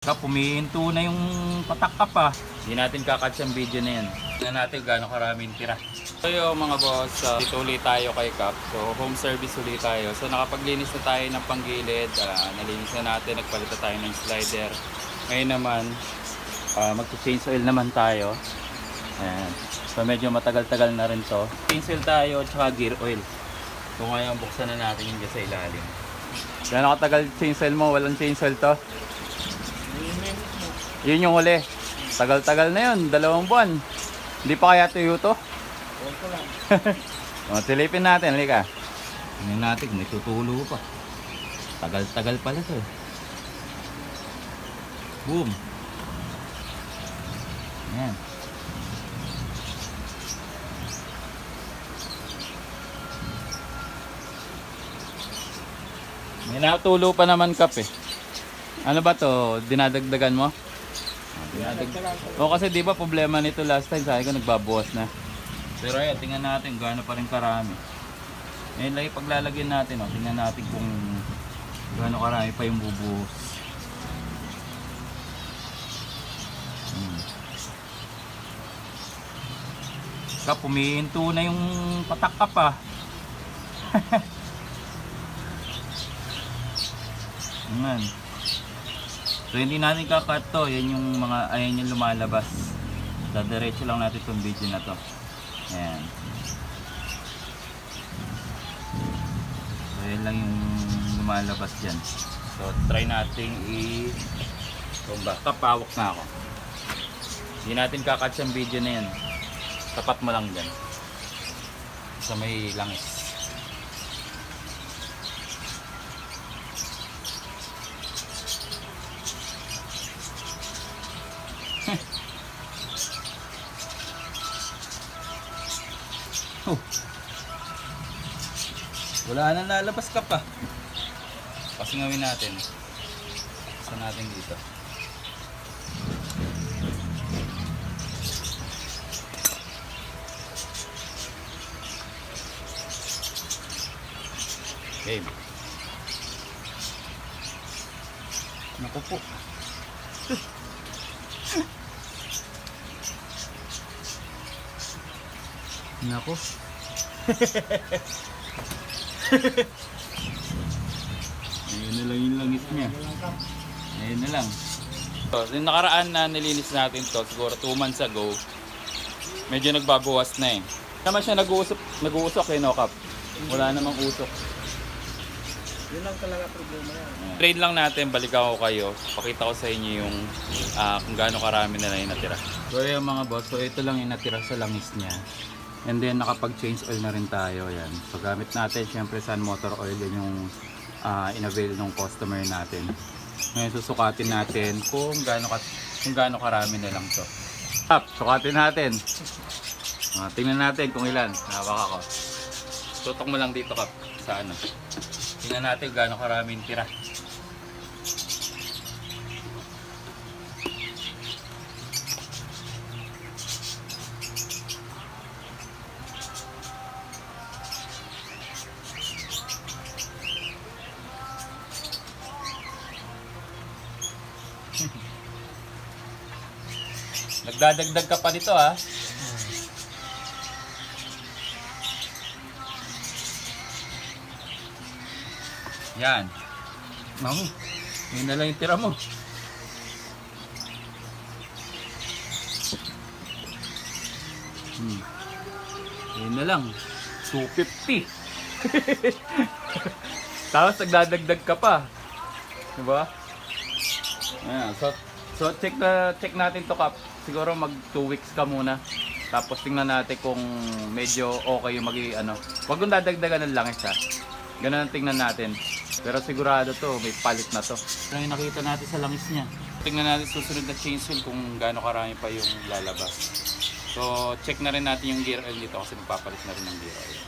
Pumihinto na yung patak ka pa. Hindi natin kakatch ang video na yan. Tingnan natin gaano karaming tira. So yung mga boss, uh, dito ulit tayo kay Cap. So home service ulit tayo. So nakapaglinis na tayo ng panggilid. ah, nalinis na natin, nagpalit na tayo ng slider. Ngayon naman, uh, mag-change oil naman tayo. Ayan. So medyo matagal-tagal na rin to. Change oil tayo at saka gear oil. So ngayon buksan na natin yung sa ilalim. Gano'ng katagal change oil mo? Walang change oil to? Yun yung huli. Tagal-tagal na yun, dalawang buwan. Hindi pa kaya tuyo to? o, silipin natin, halika. Tingnan natin, may tutulo pa. Tagal-tagal pala to. eh. Boom. Yan. May natulo pa naman kap eh. Ano ba to? Dinadagdagan mo? Ah. O kasi di ba problema nito last time sabi ko nagbabawas na. Pero ayan, tingnan natin gaano pa rin karami. Ngayon lagi paglalagyan natin, oh, tingnan natin kung gaano karami pa yung bubuhos. Hmm. Kap, pumihinto na yung patak ka pa. Yan. So hindi natin kakat to, yan yung mga ayan yung lumalabas. Dadiretso lang natin itong video na to. Ayan. So yan lang yung lumalabas dyan. So try natin i tumba. Kapawak na ako. Hindi natin kakat yung video na yan. Tapat mo lang dyan. Sa may langis. Oh. Wala nang lalabas ka pa. Pasingawin natin. Sa natin dito. Babe. Naku po. Nako. Ayun na lang yung langit niya. Ayun na lang. So, yung nakaraan na nilinis natin to, siguro 2 months ago, medyo nagbabawas na eh. Naman siya nag-uusok, nag-uusok eh, no, Kap? Wala namang usok. Yun lang talaga problema yan. Trade lang natin, balikan ko kayo. Pakita ko sa inyo yung ah, kung gaano karami na lang yung natira. So yung mga boss, so ito lang yung natira sa langis niya. And then nakapag-change oil na rin tayo. Yan. So gamit natin, syempre Sun Motor Oil, yan yung ah, in-avail ng customer natin. Ngayon susukatin natin kung gaano, ka, kung gaano karami na lang to. Up, sukatin natin. Ah, tingnan natin kung ilan. Hawak ako. Tutok mo lang dito kap sa ano. Tingnan natin gaano karaming tira. Nagdadagdag ka pa nito ha. Yan. Mamu. Yun na lang yung tira mo. Hmm. Yun na lang. 250. Tapos nagdadagdag ka pa. Diba? Ayan. So, so check na check natin to kap. Siguro mag 2 weeks ka muna. Tapos tingnan natin kung medyo okay yung magi ano. Huwag kong dadagdagan ng langis ha. Ganun ang tingnan natin. Pero sigurado to, may palit na to. Ano yung nakita natin sa langis niya? Tingnan natin susunod na wheel kung gaano karami pa yung lalabas. So, check na rin natin yung gear oil dito kasi magpapalit na rin ng gear oil.